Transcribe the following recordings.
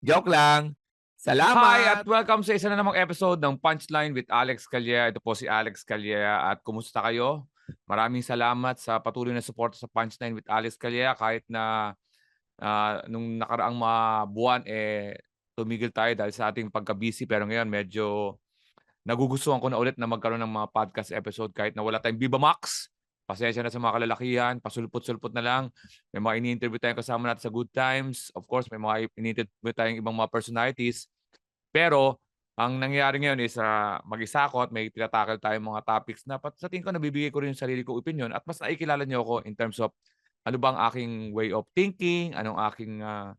Joke lang. Salamat! Hi at welcome sa isa na namang episode ng Punchline with Alex Calleja. Ito po si Alex Calleja at kumusta kayo? Maraming salamat sa patuloy na suporta sa Punchline with Alex Calleja kahit na ah, nung nakaraang mga buwan eh tumigil tayo dahil sa ating pagka-busy pero ngayon medyo nagugustuhan ko na ulit na magkaroon ng mga podcast episode kahit na wala tayong Viva Max. Pasensya na sa mga kalalakihan, pasulpot-sulpot na lang. May mga ini-interview tayong kasama natin sa Good Times. Of course, may mga ini-interview tayong ibang mga personalities. Pero, ang nangyayari ngayon is uh, mag-isa ako at may tinatakal tayong mga topics na pat- sa tingin ko nabibigay ko rin yung sarili kong opinion at mas nakikilala niyo ako in terms of ano bang aking way of thinking, anong aking uh,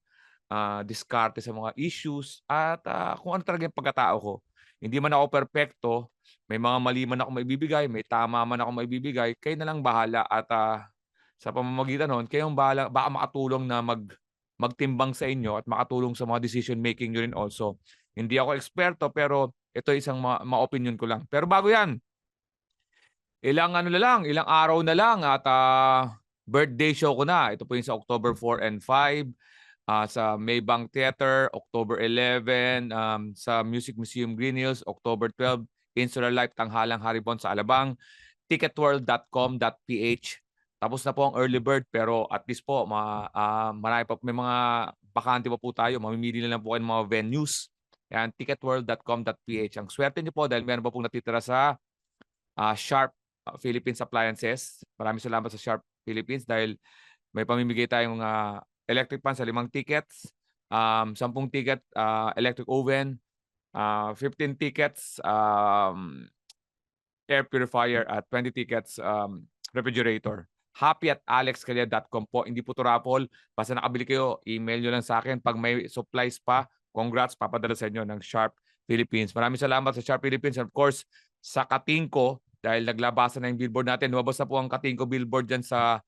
uh, diskarte sa mga issues at uh, kung ano talaga yung pagkatao ko. Hindi man ako perpekto, may mga mali man ako maibibigay, may tama man ako maibibigay, kayo na lang bahala at ah, sa pamamagitan nun, kayong bahala, baka makatulong na mag magtimbang sa inyo at makatulong sa mga decision making nyo rin also. Hindi ako eksperto pero ito isang ma- ma-opinion ko lang. Pero bago yan, ilang ano na lang, ilang araw na lang at ah, birthday show ko na. Ito po yung sa October 4 and 5 ah, sa Maybank Theater, October 11, um, sa Music Museum Green Hills, October 12, Insular Life Tanghalang Haribon sa Alabang, ticketworld.com.ph. Tapos na po ang early bird pero at least po ma, ah, marami pa may mga bakante pa po tayo. Mamimili na lang po kayo ng mga venues. Yan, ticketworld.com.ph. Ang swerte niyo po dahil meron pa pong natitira sa ah, Sharp Philippines Appliances. Maraming salamat sa Sharp Philippines dahil may pamimigay tayong ah, electric pan sa limang tickets, um, 10 ticket ah, electric oven, ah, 15 tickets um, air purifier at 20 tickets um, refrigerator. Happy at alexcalia.com po. Hindi po to raffle. Basta nakabili kayo, email nyo lang sa akin. Pag may supplies pa, congrats, papadala sa inyo ng Sharp Philippines. Maraming salamat sa Sharp Philippines. And of course, sa Katingko, dahil naglabasan na yung billboard natin. Lumabas na po ang Katingko billboard dyan sa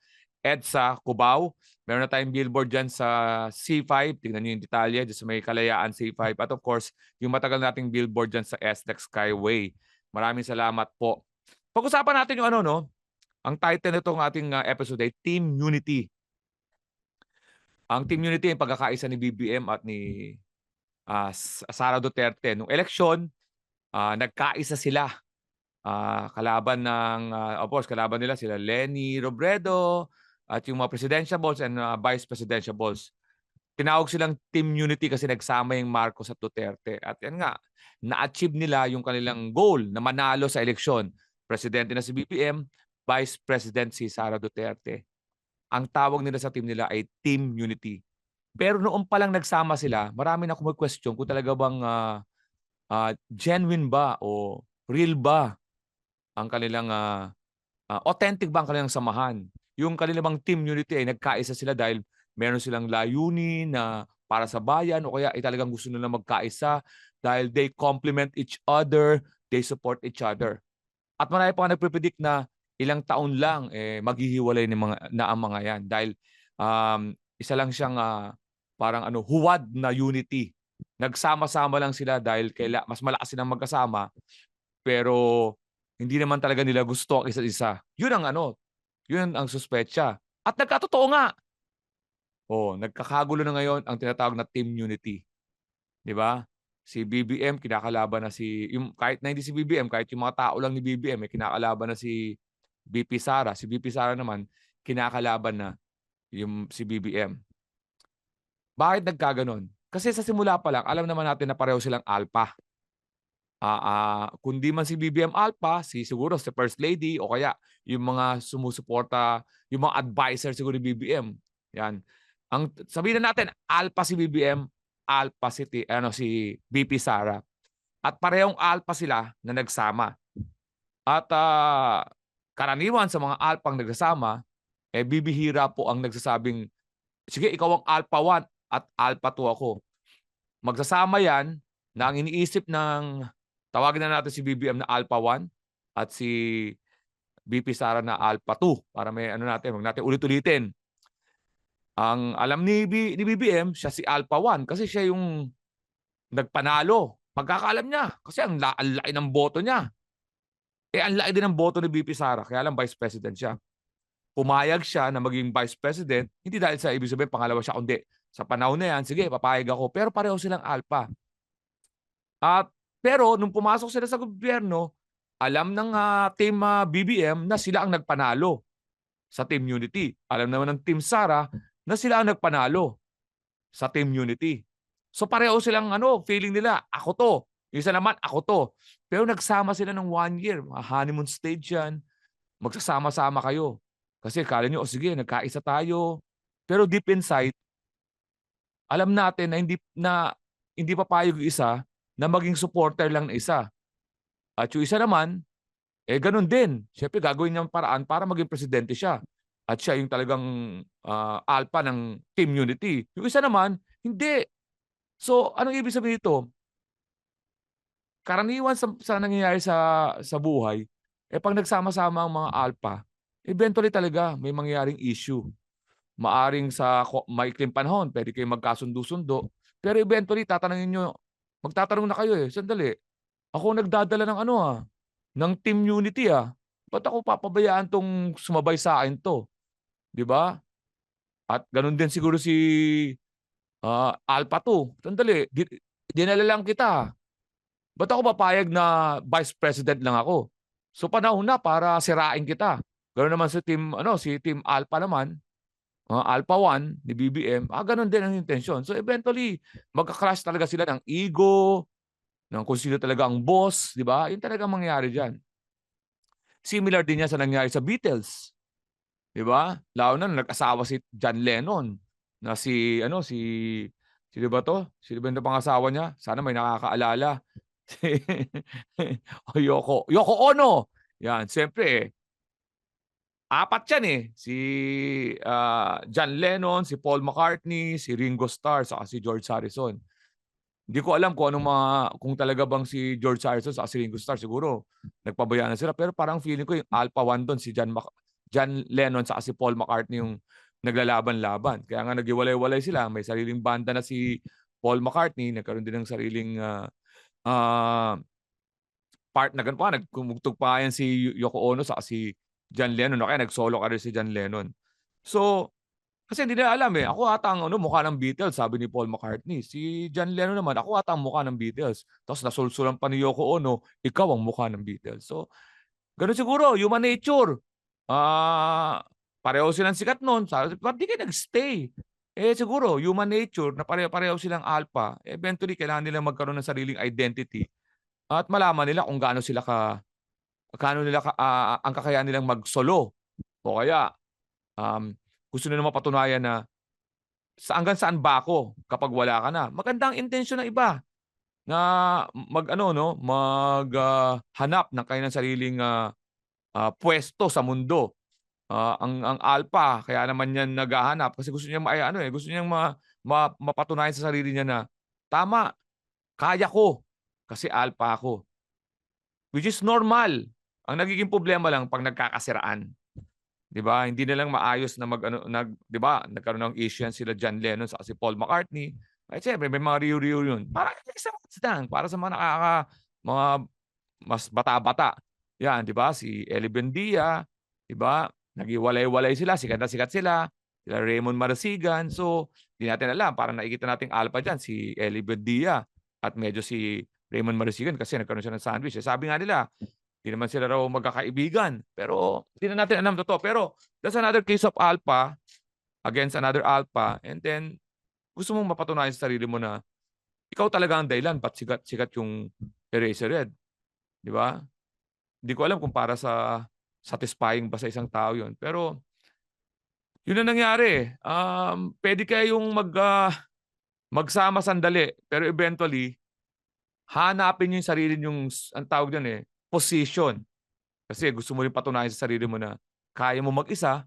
EDSA, Cubao. Meron na tayong billboard dyan sa C5. Tingnan nyo yung detalye dyan sa may kalayaan C5. At of course, yung matagal nating billboard dyan sa SLEX Skyway. Maraming salamat po. Pag-usapan natin yung ano, no? Ang title nitong ating uh, episode ay Team Unity. Ang Team Unity ay pagkakaisa ni BBM at ni uh, Sara Duterte. Nung eleksyon, uh, nagkaisa sila. Uh, kalaban ng, uh, of course, kalaban nila sila Lenny Robredo at yung mga presidential balls and uh, vice presidential balls. Tinawag silang Team Unity kasi nagsama yung Marcos at Duterte. At yan nga, na-achieve nila yung kanilang goal na manalo sa eleksyon. Presidente na si BBM, Vice President si Sara Duterte. Ang tawag nila sa team nila ay Team Unity. Pero noong pa lang nagsama sila, marami na question kung talaga bang uh, uh, genuine ba o real ba ang kanilang uh, uh, authentic ba ang kanilang samahan. Yung kanilang Team Unity ay nagkaisa sila dahil meron silang layunin na para sa bayan o kaya ay talagang gusto nila magkaisa dahil they complement each other, they support each other. At marami pa nagpe-predict na ilang taon lang eh maghihiwalay ni mga na ang mga yan dahil um, isa lang siyang uh, parang ano huwad na unity. Nagsama-sama lang sila dahil kaila mas malakas silang magkasama pero hindi naman talaga nila gusto ang isa't isa. Yun ang ano, yun ang suspetsa. At nagkatotoo nga. Oh, nagkakagulo na ngayon ang tinatawag na team unity. 'Di ba? Si BBM kinakalaban na si yung kahit na hindi si BBM, kahit yung mga tao lang ni BBM, may kinakalaban na si BP Sara. Si BP Sara naman, kinakalaban na yung si BBM. Bakit nagkaganon? Kasi sa simula pa lang, alam naman natin na pareho silang alpha. Uh, uh, kundi man si BBM Alpha, si siguro si First Lady o kaya yung mga sumusuporta, yung mga advisor siguro ni BBM. Yan. Ang sabihin na natin, Alpha si BBM, Alpha si, ano, si BP Sara. At parehong Alpha sila na nagsama. At uh, karaniwan sa mga alpang nagsasama, eh bibihira po ang nagsasabing, sige, ikaw ang alpha 1 at alpha 2 ako. magsasama yan na ang iniisip ng tawagin na natin si BBM na Alpha 1 at si BP Sara na Alpha 2 para may ano natin, wag natin ulit-ulitin. Ang alam ni, B, ni BBM, siya si Alpha 1 kasi siya yung nagpanalo. Pagkakaalam niya kasi ang, la- ang laki ng boto niya. Eh, ang laki din ng boto ni BP Sara, kaya lang vice president siya. Pumayag siya na maging vice president, hindi dahil sa ibig sabihin pangalawa siya, kundi sa panahon na yan, sige, papayag ako. Pero pareho silang alpha. At pero nung pumasok sila sa gobyerno, alam ng ah, team ah, BBM na sila ang nagpanalo sa Team Unity. Alam naman ng Team Sara na sila ang nagpanalo sa Team Unity. So pareho silang ano, feeling nila, ako to. Yung Isa naman, ako to. Pero nagsama sila ng one year. Honeymoon stage yan. Magsasama-sama kayo. Kasi kala nyo, oh sige, nagkaisa tayo. Pero deep inside, alam natin na hindi na hindi papayag isa na maging supporter lang ng isa. At yung isa naman, eh ganun din. Siyempre gagawin niya paraan para maging presidente siya. At siya yung talagang ah, alpha ng team unity. Yung isa naman, hindi. So, anong ibig sabihin nito? Karaniwan sa, sa nangyayari sa, sa buhay, eh pag nagsama-sama ang mga alpha, eventually talaga may mangyaring issue. Maaring sa maikling panahon, pwede kayo magkasundo-sundo. Pero eventually, tatanungin nyo, magtatanong na kayo eh, sandali. Ako nagdadala ng ano ah, ng team unity ah. Ba't ako papabayaan tong sumabay sa akin to? Di ba? At ganun din siguro si ah, Alpha 2. Sandali, di, dinala lang kita. Ba't ako papayag na vice president lang ako? So panahon na para sirain kita. Ganoon naman si team ano, si team Alpha naman. Ah, Alpha 1 ni BBM, ah ganun din ang intention. So eventually, magka-clash talaga sila ng ego, ng kung sino talaga ang boss, di ba? Yun talaga ang mangyayari diyan. Similar din yan sa nangyari sa Beatles. Di ba? Lalo na nag-asawa si John Lennon na si ano si sino ba to? Sino ba yung pangasawa niya? Sana may nakakaalala. Si Yoko, Yoko Ono. Yan, siyempre eh. Apat yan eh. Si ah, John Lennon, si Paul McCartney, si Ringo Starr, saka si George Harrison. Hindi ko alam kung anong mga, kung talaga bang si George Harrison saka si Ringo Starr siguro nagpabayaan na sila. Pero parang feeling ko yung Alpha 1 doon, si John, Mac- John Lennon saka si Paul McCartney yung naglalaban-laban. Kaya nga nagiwalay-walay sila. May sariling banda na si Paul McCartney, nagkaroon din ng sariling ah, ah, part na ganun pa, nagkumugtog pa yan si Yoko Ono sa si John Lennon. O kaya nag-solo rin si John Lennon. So, kasi hindi nila alam eh. Ako ata ang ano, mukha ng Beatles, sabi ni Paul McCartney. Si John Lennon naman, ako ata ang mukha ng Beatles. Tapos nasulsulan pa ni Yoko Ono, ikaw ang mukha ng Beatles. So, ganun siguro, human nature. Ah, pareho silang sikat noon. Sabi, ba't di kayo nag-stay? Eh siguro, human nature na pareho-pareho silang alpha, eventually kailangan nila magkaroon ng sariling identity at malaman nila kung gaano sila ka gaano nila ah, ang kakayahan nilang mag-solo o kaya um, gusto nila mapatunayan na sa hanggang saan ba ako kapag wala ka na. Maganda ang intensyon ng iba na mag ano no, mag ah, hanap ng kanilang sariling ah, ah, pwesto sa mundo. Ah, ang ang alpha kaya naman yan naghahanap kasi gusto niya ano eh, gusto niyang ma, ma- mapatunayan sa sarili niya na tama, kaya ko kasi alpha ako. Which is normal. Ang nagiging problema lang pag nagkakasiraan. 'Di ba? Hindi na lang maayos na mag ano nag 'di ba? Nagkaroon ng issue yan sila John Lennon sa si Paul McCartney. Ay siyempre may mga reunion. Para sa lang para sa mga nakaka mga mas bata-bata. Yan, 'di ba? Si Ellie Buendia, 'di ba? Naghiwalay-walay sila, sikat na sikat sila. Sila Raymond Marasigan. So, hindi natin alam. Parang nakikita nating alpha dyan, si Ellie Buendia. At medyo si Raymond Marasigan kasi nagkaroon siya ng sandwich. Eh, sabi nga nila, hindi naman sila raw magkakaibigan. Pero, hindi na natin alam totoo. Pero, that's another case of alpha against another alpha. And then, gusto mong mapatunayan sa sarili mo na ikaw talaga ang dahilan ba't sikat, sikat yung Eraserhead. Di ba? Hindi ko alam kung para sa satisfying ba sa isang tao yun. Pero, yun ang nangyari. Um, pwede kayong mag, ah, magsama sandali. Pero eventually, hanapin yung sarili yung, ang tawag dyan eh, position. Kasi gusto mo rin patunayan sa sarili mo na kaya mo mag-isa.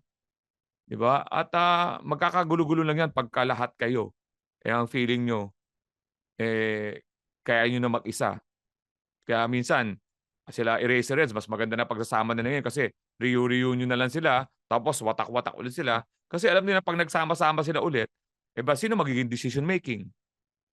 Di ba? At ah, magkakagulo-gulo lang yan pagka lahat kayo. Eh ang feeling nyo, eh, kaya nyo na mag-isa. Kaya minsan, sila Eraserheads, mas maganda na pagsasama na ngayon kasi reu-reunion na lang sila, tapos watak-watak ulit sila. Kasi alam nila pag nagsama-sama sila ulit, eh ba, sino magiging decision making?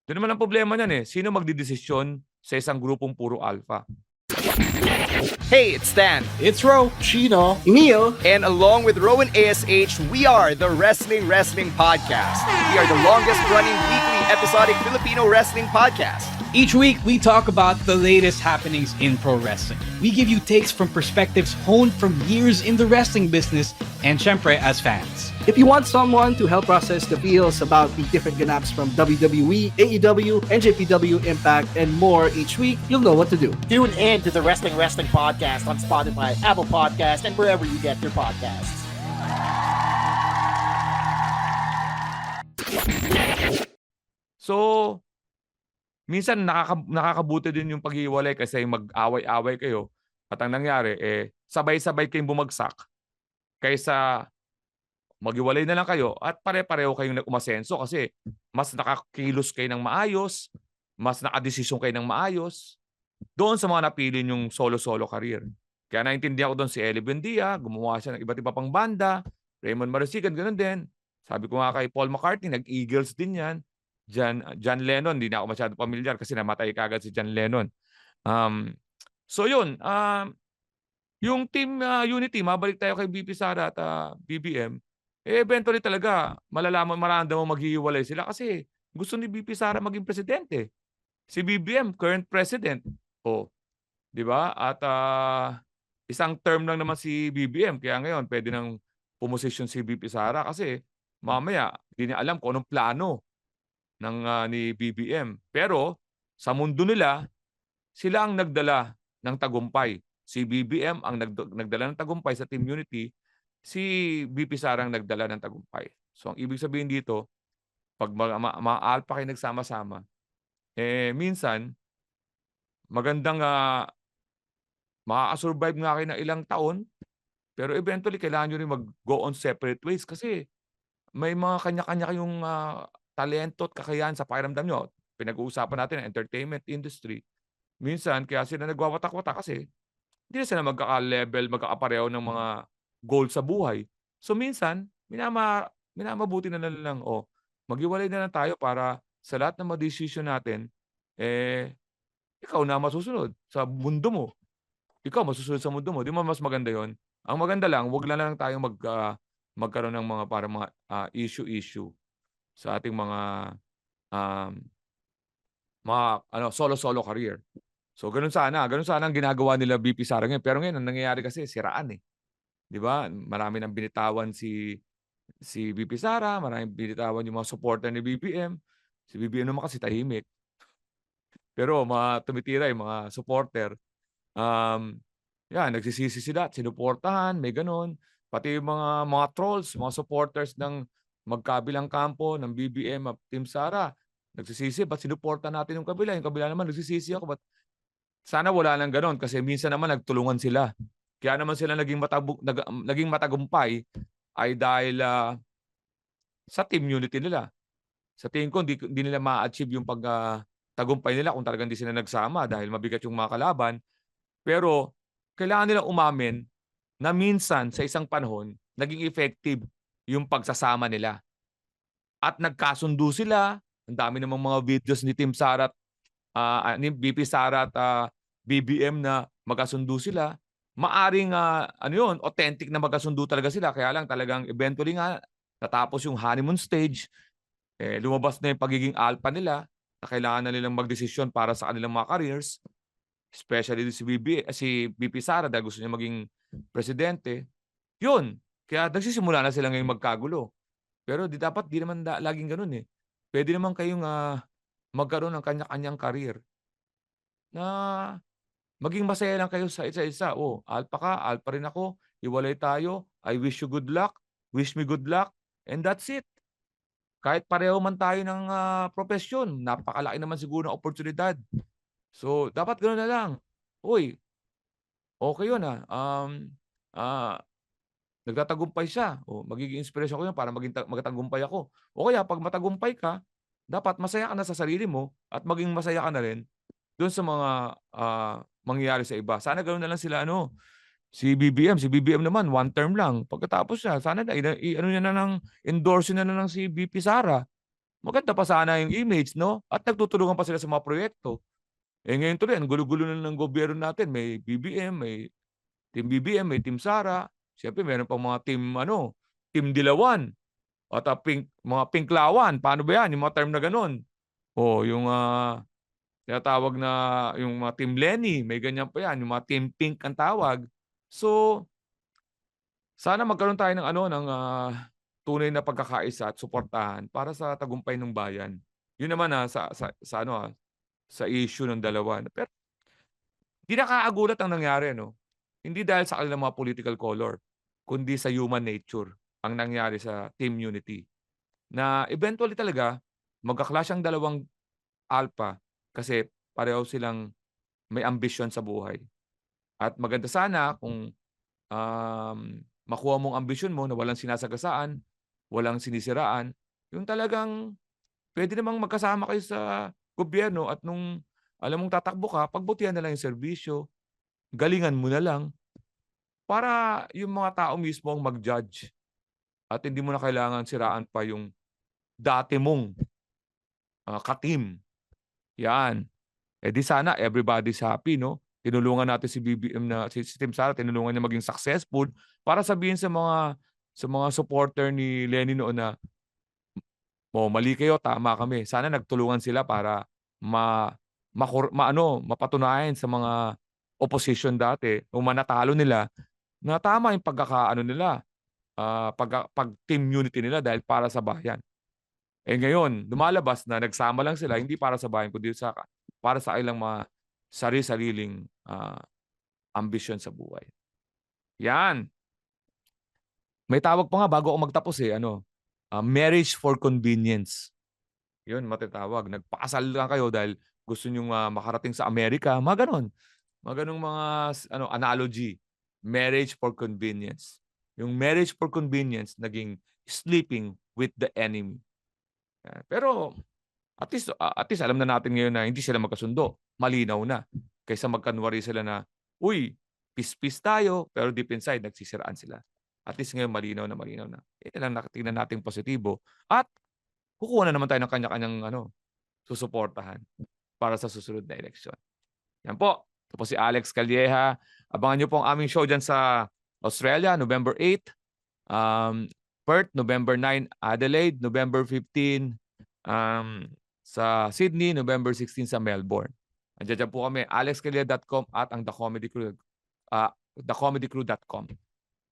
Doon naman ang problema niyan eh. Sino magdidesisyon sa isang grupong puro alpha? Hey, it's Stan. It's Ro. Chino. Emil. And along with Rowan ASH, we are the Wrestling Wrestling Podcast. We are the longest running weekly episodic Filipino wrestling podcast. Each week, we talk about the latest happenings in pro wrestling. We give you takes from perspectives honed from years in the wrestling business and syempre as fans. If you want someone to help process the feels about the different ganaps from WWE, AEW, NJPW, Impact, and more each week, you'll know what to do. Tune in to the Wrestling Wrestling Podcast on Spotify, Apple Podcast, and wherever you get your podcasts. So, minsan nakaka, nakakabuti din yung paghiwalay kasi mag-away-away kayo at ang nangyari, eh, sabay-sabay kayong bumagsak kaysa maghiwalay na lang kayo at pare-pareho kayong nag-umasenso kasi mas nakakilos kayo ng maayos, mas nakadesisyon kayo ng maayos doon sa mga napili yung solo-solo career. Kaya naintindihan ko doon si Eli Buendia, gumawa siya ng iba't iba pang banda, Raymond Marasigan, ganun din. Sabi ko nga kay Paul McCartney, nag-Eagles din yan. John, John Lennon, hindi na ako masyado pamilyar kasi namatay kagad si John Lennon. Um, so yun, um, yung team uh, Unity, mabalik tayo kay BP Sara at uh, BBM, eh, eventually talaga, malalaman, maramdaman mo maghihiwalay sila kasi gusto ni BP Sara maging presidente. Si BBM, current president. O, di ba? At uh, isang term lang naman si BBM, kaya ngayon pwede nang pumosisyon si BP Sara kasi mamaya, hindi niya alam kung anong plano ng uh, ni BBM. Pero sa mundo nila, sila ang nagdala ng tagumpay. Si BBM ang nagd- nagdala ng tagumpay sa Team Unity, si BP Sara ang nagdala ng tagumpay. So ang ibig sabihin dito, pag mga, mga alpha kayo nagsama-sama, eh minsan magandang uh, makaka-survive nga kayo ng ilang taon, pero eventually kailangan nyo rin mag-go on separate ways kasi may mga kanya-kanya kayong uh, talento at kakayahan sa pakiramdam nyo. Pinag-uusapan natin ang entertainment industry. Minsan, kaya sila nagwawatak-watak kasi hindi na sila magkaka-level, magkakapareho ng mga goal sa buhay. So minsan, minama, minamabuti na lang, oh, maghiwalay na lang tayo para sa lahat ng mga natin, eh, ikaw na masusunod sa mundo mo. Ikaw masusunod sa mundo mo. Di mo mas maganda yon Ang maganda lang, wag na lang tayong mag, uh, magkaroon ng mga para mga uh, issue-issue sa ating mga um, mga ano solo-solo career. So ganun sana, ganun sana ang ginagawa nila BP Sara ngayon. Pero ngayon ang nangyayari kasi siraan eh. 'Di ba? Marami nang binitawan si si BP Sara, marami binitawan yung mga supporter ni BBM. Si BBM naman kasi tahimik. Pero mga tumitira yung mga supporter. Um, yan, nagsisisi sila sinuportahan, may ganun. Pati yung mga, mga trolls, mga supporters ng magkabilang kampo ng BBM at Team Sara, nagsisisi, ba't sinuporta natin yung kabila? Yung kabila naman, nagsisisi ako, ba't sana wala nang ganon kasi minsan naman nagtulungan sila. Kaya naman sila naging, matabu- nag, naging matagumpay ay dahil uh, sa team unity nila. Sa tingin ko, hindi, hindi nila ma-achieve yung pag uh, tagumpay nila kung talagang hindi sila nagsama dahil mabigat yung mga kalaban. Pero kailangan nila umamin na minsan sa isang panahon, naging effective yung pagsasama nila. At nagkasundo sila. Ang dami namang mga videos ni Team Sara at uh, ni BP Sara at uh, BBM na magkasundo sila. Maaring uh, ano yun, authentic na magkasundo talaga sila. Kaya lang talagang eventually nga natapos yung honeymoon stage, eh, lumabas na yung pagiging alpha nila na kailangan na nilang magdesisyon para sa kanilang mga careers. Especially si BB, si BP Sara dahil gusto niya maging presidente. Yun, kaya nagsisimula na sila ngayong magkagulo. Pero di dapat di naman da, laging ganun eh. Pwede naman kayong uh, magkaroon ng kanya-kanyang career na maging masaya lang kayo sa isa-isa. Oh, alpha ka, alpha rin ako, iwalay tayo, I wish you good luck, wish me good luck, and that's it. Kahit pareho man tayo ng uh, profesyon, napakalaki naman siguro ng oportunidad. So, dapat ganoon na lang. Uy, okay yun ah. Um, ah, nagtatagumpay siya. O, magiging inspirasyon ko yun para maging magtagumpay ako. O kaya, pag matagumpay ka, dapat masaya ka na sa sarili mo at maging masaya ka na rin doon sa mga ah, mangyayari sa iba. Sana ganoon na lang sila ano. Si BBM, si BBM naman one term lang. Pagkatapos siya, sana na ano niya na ng endorse na na ng si BP Sara. Maganda pa sana yung image, no? At nagtutulungan pa sila sa mga proyekto. Eh ngayon tuloy, ang gulo-gulo na ng gobyerno natin. May BBM, may Team BBM, may Team Sara. Siyempre, meron pang mga team, ano, Team Dilawan. At ah, pink, mga Pinklawan. Paano ba yan? Yung mga term na ganun. O, yung ah, tinatawag na yung mga Team Lenny. May ganyan pa yan. Yung mga Team Pink ang tawag. So, sana magkaroon tayo ng ano, ng ah, tunay na pagkakaisa at suportahan para sa tagumpay ng bayan. Yun naman ah, sa, sa, sa ano ah, sa issue ng dalawa. Pero, di nakaagulat ang nangyari, no? Hindi dahil sa kanilang mga political color, kundi sa human nature ang nangyari sa Team Unity. Na eventually talaga, magkaklash ang dalawang alpha kasi pareho silang may ambisyon sa buhay. At maganda sana kung um, makuha mong ambisyon mo na walang sinasagasaan, walang sinisiraan, yung talagang pwede namang magkasama kayo sa gobyerno at nung alam mong tatakbo ka, pagbutihan na lang yung serbisyo, galingan mo na lang para yung mga tao mismo ang mag-judge at hindi mo na kailangan siraan pa yung dati mong ah, katim. Yan. Eh di sana everybody's happy, no? Tinulungan natin si BBM na si, si Team Sara, tinulungan niya maging successful para sabihin sa mga sa mga supporter ni Lenny noon na oh, mali kayo, tama kami. Sana nagtulungan sila para ma, makur, ma ano, mapatunayan sa mga opposition dati, o manatalo nila na tama yung pagkakaano nila, ah, pag, pag team unity nila dahil para sa bayan. Eh ngayon, lumalabas na nagsama lang sila hindi para sa bayan kundi sa para sa ilang mga sarili-sariling ah, ambisyon sa buhay. Yan. May tawag pa nga bago ako magtapos eh, ano, ah, marriage for convenience. Yun, matatawag. Nagpakasal lang kayo dahil gusto nyo makarating sa Amerika, mga ganon. Mga ganong mga ano, analogy. Marriage for convenience. Yung marriage for convenience naging sleeping with the enemy. Pero at least, at least alam na natin ngayon na hindi sila magkasundo. Malinaw na. Kaysa magkanwari sila na, uy, peace-peace tayo, pero deep inside, nagsisiraan sila. At least ngayon malinaw na malinaw na. Ito lang nakatingnan natin positibo. At kukuha na naman tayo ng kanya-kanyang ano, susuportahan para sa susunod na eleksyon. Yan po. Po si Alex Calleja. Abangan nyo po ang aming show dyan sa Australia, November 8. Um, Perth, November 9. Adelaide, November 15. Um, sa Sydney, November 16 sa Melbourne. Andiyan dyan po kami, alexcalleja.com at ang The Comedy Crew, uh, thecomedycrew.com.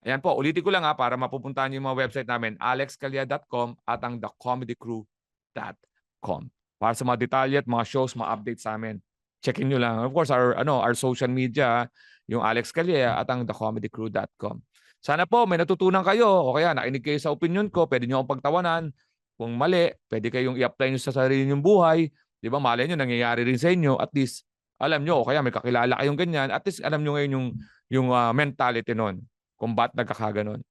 Ayan po, ulitin ko lang ha, para mapupuntahan niyo yung mga website namin, alexcalia.com at ang thecomedycrew.com. Para sa mga detalye at mga shows, mga updates sa amin, checkin nyo lang. Of course, our, ano, our social media, yung Alex Calia at ang thecomedycrew.com. Sana po may natutunan kayo o kaya nakinig kayo sa opinion ko, pwede nyo akong pagtawanan. Kung mali, pwede kayong i-apply nyo sa sarili nyong buhay. Di ba, malay nyo, nangyayari rin sa inyo. At least, alam nyo, o kaya may kakilala kayong ganyan, at least alam nyo ngayon yung, yung ah, mentality nun, kung ba't nagkakaganon.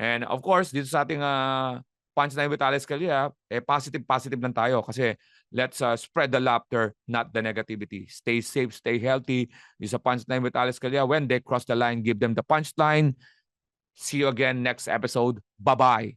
And of course, dito sa ating uh, Punchline with Alex Calia, eh, positive, positive lang tayo kasi let's uh, spread the laughter, not the negativity. Stay safe, stay healthy. This is a Punchline with Alex Calia. When they cross the line, give them the punchline. See you again next episode. Bye-bye.